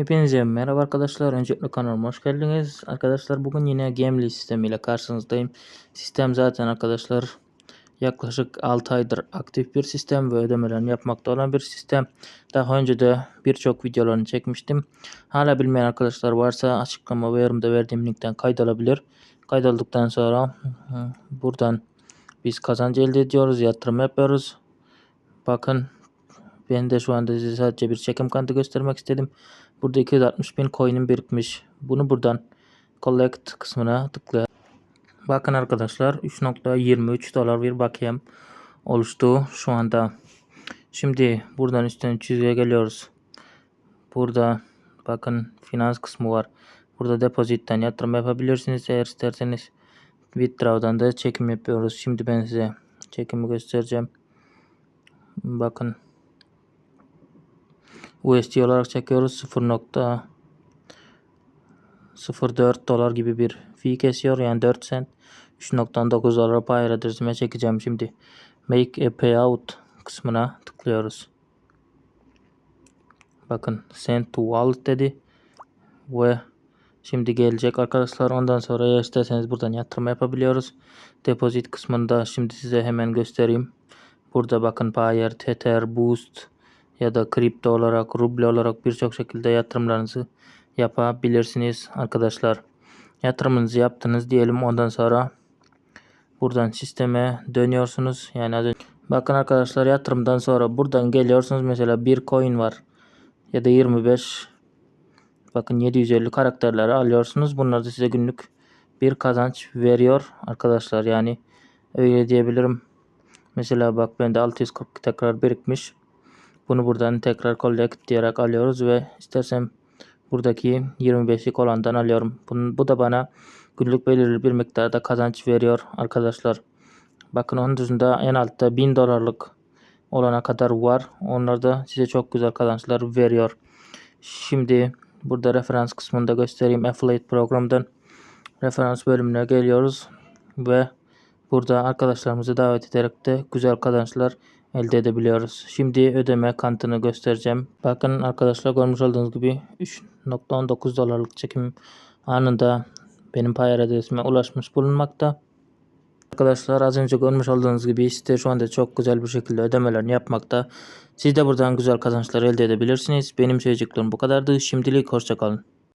Hepinize merhaba arkadaşlar. Öncelikle kanalıma hoş geldiniz. Arkadaşlar bugün yine Gemli sistemiyle karşınızdayım. Sistem zaten arkadaşlar yaklaşık 6 aydır aktif bir sistem ve ödemelerini yapmakta olan bir sistem. Daha önce de birçok videolarını çekmiştim. Hala bilmeyen arkadaşlar varsa açıklama ve yorumda verdiğim linkten kaydolabilir. Kaydoldıktan sonra buradan biz kazanç elde ediyoruz, yatırım yapıyoruz. Bakın ben de şu anda size sadece bir çekim kanıtı göstermek istedim. Burada 260 bin coin'im birikmiş. Bunu buradan collect kısmına tıklayalım. Bakın arkadaşlar 3.23 dolar bir bakiyem oluştu şu anda. Şimdi buradan üstten çizgiye geliyoruz. Burada bakın finans kısmı var. Burada depozitten yatırım yapabilirsiniz eğer isterseniz. Withdraw'dan da çekim yapıyoruz. Şimdi ben size çekimi göstereceğim. Bakın USD olarak çekiyoruz. 0.04 dolar gibi bir fee kesiyor. Yani 4 cent 3.9 dolar pay adresime çekeceğim şimdi. Make a payout kısmına tıklıyoruz. Bakın send to wallet dedi. Ve şimdi gelecek arkadaşlar. Ondan sonra ya isterseniz buradan yatırım yapabiliyoruz. Deposit kısmında şimdi size hemen göstereyim. Burada bakın Payer, Tether, Boost ya da kripto olarak, ruble olarak birçok şekilde yatırımlarınızı yapabilirsiniz arkadaşlar. Yatırımınızı yaptınız diyelim ondan sonra buradan sisteme dönüyorsunuz. Yani az önce bakın arkadaşlar yatırımdan sonra buradan geliyorsunuz mesela bir coin var ya da 25 bakın 750 karakterleri alıyorsunuz. Bunlar da size günlük bir kazanç veriyor arkadaşlar. Yani öyle diyebilirim. Mesela bak bende 640 tekrar birikmiş. Bunu buradan tekrar collect diyerek alıyoruz ve istersem buradaki 25'lik olandan alıyorum. Bunun, bu da bana günlük belirli bir miktarda kazanç veriyor arkadaşlar. Bakın onun dışında en altta 1000 dolarlık olana kadar var. Onlar da size çok güzel kazançlar veriyor. Şimdi burada referans kısmında göstereyim. Affiliate programdan referans bölümüne geliyoruz ve burada arkadaşlarımızı davet ederek de güzel kazançlar elde edebiliyoruz. Şimdi ödeme kantını göstereceğim. Bakın arkadaşlar görmüş olduğunuz gibi 3.19 dolarlık çekim anında benim pay adresime ulaşmış bulunmakta. Arkadaşlar az önce görmüş olduğunuz gibi site şu anda çok güzel bir şekilde ödemelerini yapmakta. Siz de buradan güzel kazançlar elde edebilirsiniz. Benim söyleyeceklerim bu kadardı. Şimdilik hoşçakalın.